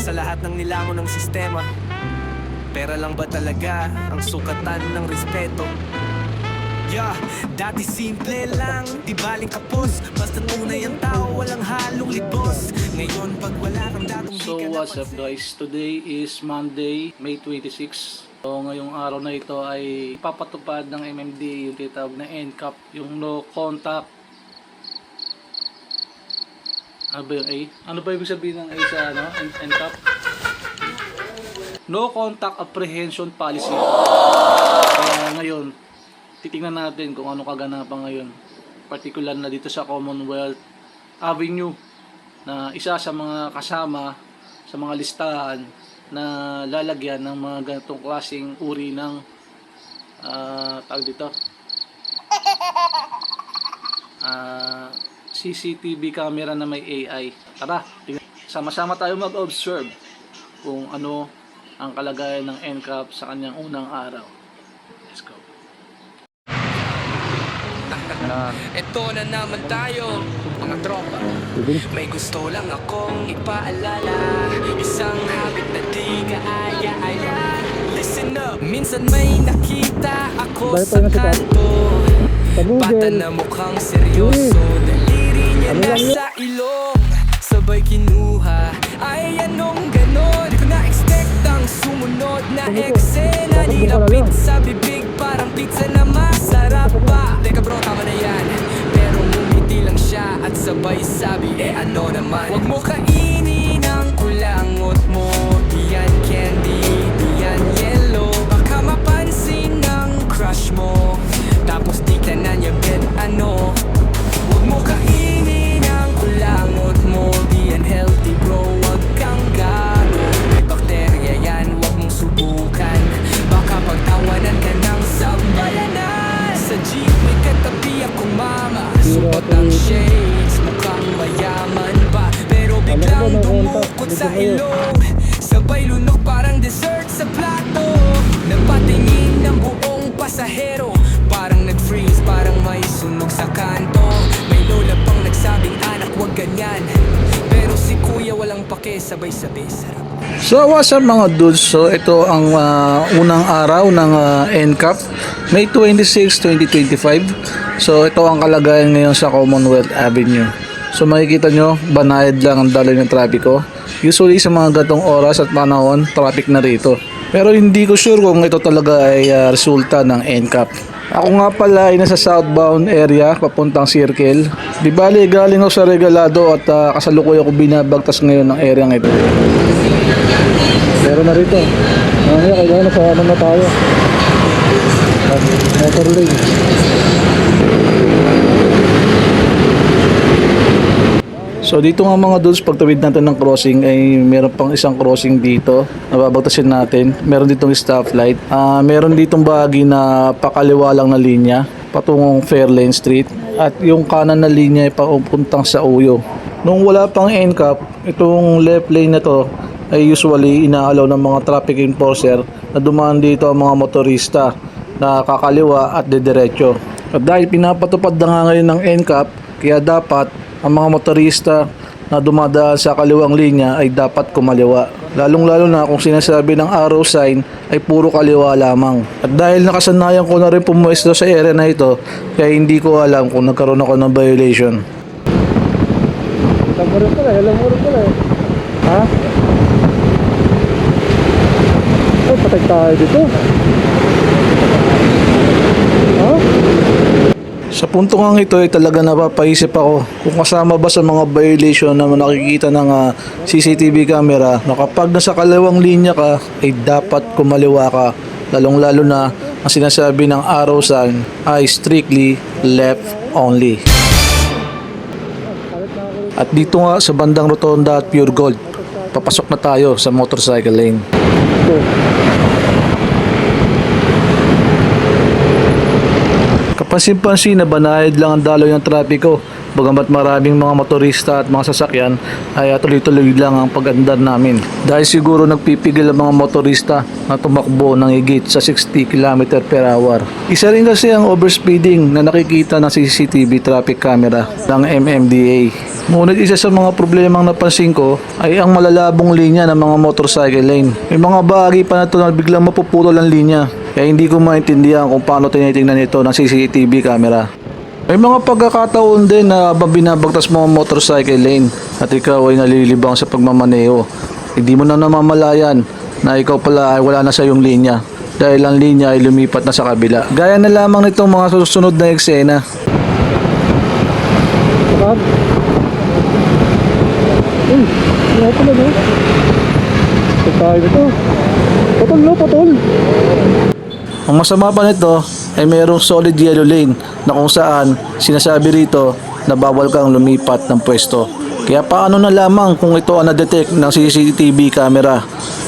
Sa lahat ng nilangon ng sistema Pera lang ba talaga ang sukatan ng respeto? Yeah, dati simple lang, di baling kapos Basta tunay ang tao, walang halong libos Ngayon pag wala kang datong So what's up guys? Today is Monday, May 26. So ngayong araw na ito ay papatupad ng MMD yung tinatawag na NCAP, yung no contact ano ba yung A? Ano ba ibig sabihin ng A sa ano? NCAP? No Contact Apprehension Policy. Kaya ngayon, titingnan natin kung ano kaganapan ngayon. Particular na dito sa Commonwealth Avenue na isa sa mga kasama sa mga listahan na lalagyan ng mga ganitong klaseng uri ng ah tawag dito ah CCTV camera na may AI. Tara, sama-sama tayo mag-observe kung ano ang kalagayan ng NCAP sa kanyang unang araw. Let's go. Ito na naman tayo, mga tropa. May gusto lang akong ipaalala. Isang habit na di kaaya-aya Listen up. Minsan may nakita ako sa kanto. Bata na mukhang seryoso Daliri niya nasa ilong Sabay kinuha. Ay anong ganon? Di ko na-expect ang sumunod na eksena. Nilapit sa bibig Parang pizza na masarap pa. Teka bro, tama na yan. Pero ngumiti lang siya At sabay sabi, eh ano naman? Huwag mo kainin ang kulangot may katabi mama Suot ng shades, mukhang mayaman pa Pero biglang dumukot sa ilong Sabay lunok parang dessert sa plato Napatingin ng buong pasahero Parang nag-freeze, parang may sunog sa kanto May lola pang nagsabing anak wag ganyan Pero si kuya walang pake, sabay-sabay sarap So what's up mga dudes? So ito ang ah, unang araw ng ah, NCAP May 26, 2025 So ito ang kalagayan ngayon sa Commonwealth Avenue So makikita nyo, banayad lang ang daloy ng trapiko Usually sa mga gatong oras at panahon, traffic na rito Pero hindi ko sure kung ito talaga ay ah, resulta ng NCAP ako nga pala ay nasa southbound area, papuntang circle. Di bali, galing ako sa Regalado at uh, kasalukuyan ko binabagtas ngayon ng area ito. Pero narito. Mamaya kailangan sa ano na tayo. Motor lane. So dito nga mga dudes, pagtawid natin ng crossing ay meron pang isang crossing dito. Nababagtasin natin. Meron ditong stoplight. Ah, meron ditong bahagi na pakaliwa lang na linya patungong Fairlane Street at yung kanan na linya ay papuntang sa Uyo. Nung wala pang NCAP, itong left lane na to ay usually inaalaw ng mga traffic enforcer na dumaan dito ang mga motorista na kakaliwa at dediretso. At dahil pinapatupad na nga ngayon ng NCAP, kaya dapat ang mga motorista na dumadaan sa kaliwang linya ay dapat kumaliwa. Lalong-lalo na kung sinasabi ng arrow sign ay puro kaliwa lamang. At dahil nakasanayan ko na rin pumuesto sa area na ito, kaya hindi ko alam kung nagkaroon ako ng violation. Alam mo rin pala, alam mo rin pala eh. Ha? Ay, patay tayo dito. Ha? Sa punto nga ito ay talaga napapaisip ako kung kasama ba sa mga violation na nakikita ng ah, CCTV camera na kapag nasa kalawang linya ka ay dapat kumaliwa ka lalong lalo na ang sinasabi ng arrow sign ay strictly left only. At dito nga sa bandang rotonda at pure gold papasok na tayo sa motorcycle lane. Kapansin-pansin na banayad lang ang daloy ng trapiko Bagamat maraming mga motorista at mga sasakyan ay tuloy-tuloy lang ang pagandar namin. Dahil siguro nagpipigil ang mga motorista na tumakbo ng higit sa 60 km per hour. Isa rin kasi ang overspeeding na nakikita ng CCTV traffic camera ng MMDA. Ngunit isa sa mga problemang napansin ko ay ang malalabong linya ng mga motorcycle lane. May mga bahagi pa na ito na biglang mapuputol ang linya. Kaya hindi ko maintindihan kung paano tinitingnan ito ng CCTV camera. May mga pagkakataon din na habang binabagtas mo ang motorcycle lane at ikaw ay nalilibang sa pagmamaneho. Hindi mo na namamalayan na ikaw pala ay wala na sa iyong linya dahil ang linya ay lumipat na sa kabila. Gaya na lamang nitong mga susunod na eksena. Saan? Uy, wala pala no? Patay tayo dito. Patol no, patol. Ang masama pa nito ay mayroong solid yellow lane na kung saan sinasabi rito na bawal kang lumipat ng pwesto. Kaya paano na lamang kung ito ang na-detect ng CCTV camera?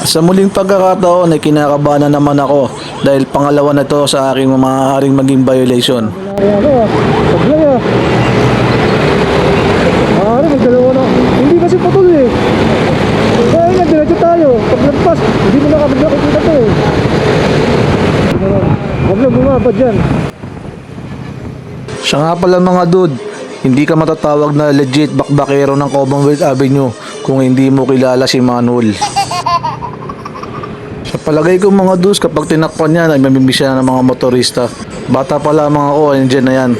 Sa muling pagkakataon ay kinakabahan na naman ako dahil pangalawa na ito sa aking maaaring maging violation. Maaari magdalawa na. Hindi kasi patol eh. Kaya nga, diretso tayo. Paglagpas, hindi mo na kapag nakikita to eh. Lang bumaba dyan. Siya nga pala mga dude, hindi ka matatawag na legit bakbakero ng Commonwealth Avenue kung hindi mo kilala si Manuel. Sa palagay ko mga dudes, kapag tinakpan yan ay mamimiss na ng mga motorista. Bata pa lamang ako, andyan na yan.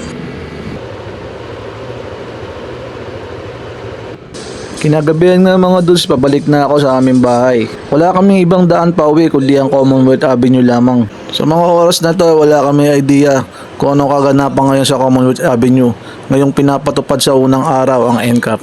Kinagabihan nga mga dudes, pabalik na ako sa aming bahay. Wala kaming ibang daan pa uwi kundi ang Commonwealth Avenue lamang. Sa mga oras na to, wala kami idea kung anong kaganapan ngayon sa Commonwealth Avenue. Ngayong pinapatupad sa unang araw ang NCAP.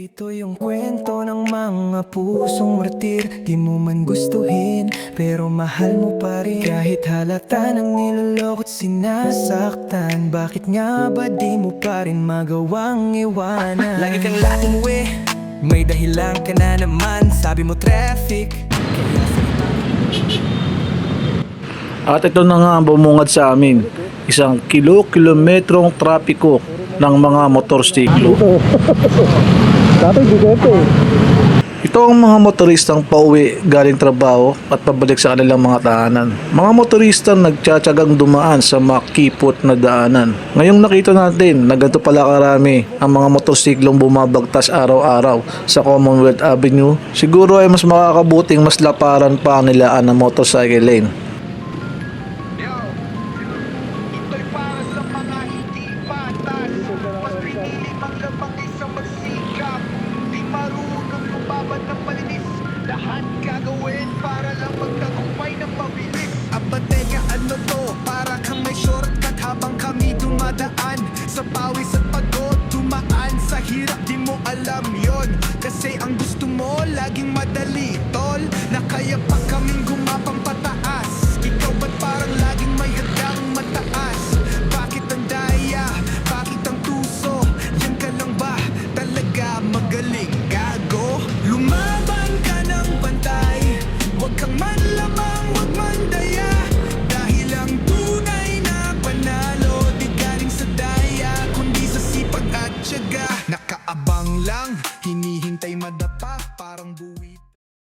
Ito yung kwento ng mga pusong martir. Di mo man gustuhin Pero mahal mo pa rin. Kahit halata ng nilolokot sinasaktan Bakit nga ba di mo pa rin magawang iwanan? Lagi kang umuwi May dahilan ka na naman Sabi mo traffic At ito na nga ang bumungad sa amin. Isang kilo-kilometrong trapiko ng mga motorsiklo. Ito. Dati bigete eh. Ito ang mga motoristang pauwi galing trabaho at pabalik sa kanilang mga tahanan. Mga motoristang nagtsatsagang dumaan sa makipot na daanan. Ngayong nakita natin na ganito pala karami ang mga motorsiklong bumabagtas araw-araw sa Commonwealth Avenue, siguro ay mas makakabuting mas laparan pa ang nilaan ng motorcycle lane. Ang gusto mo laging madali, tol. Na kaya pa kaming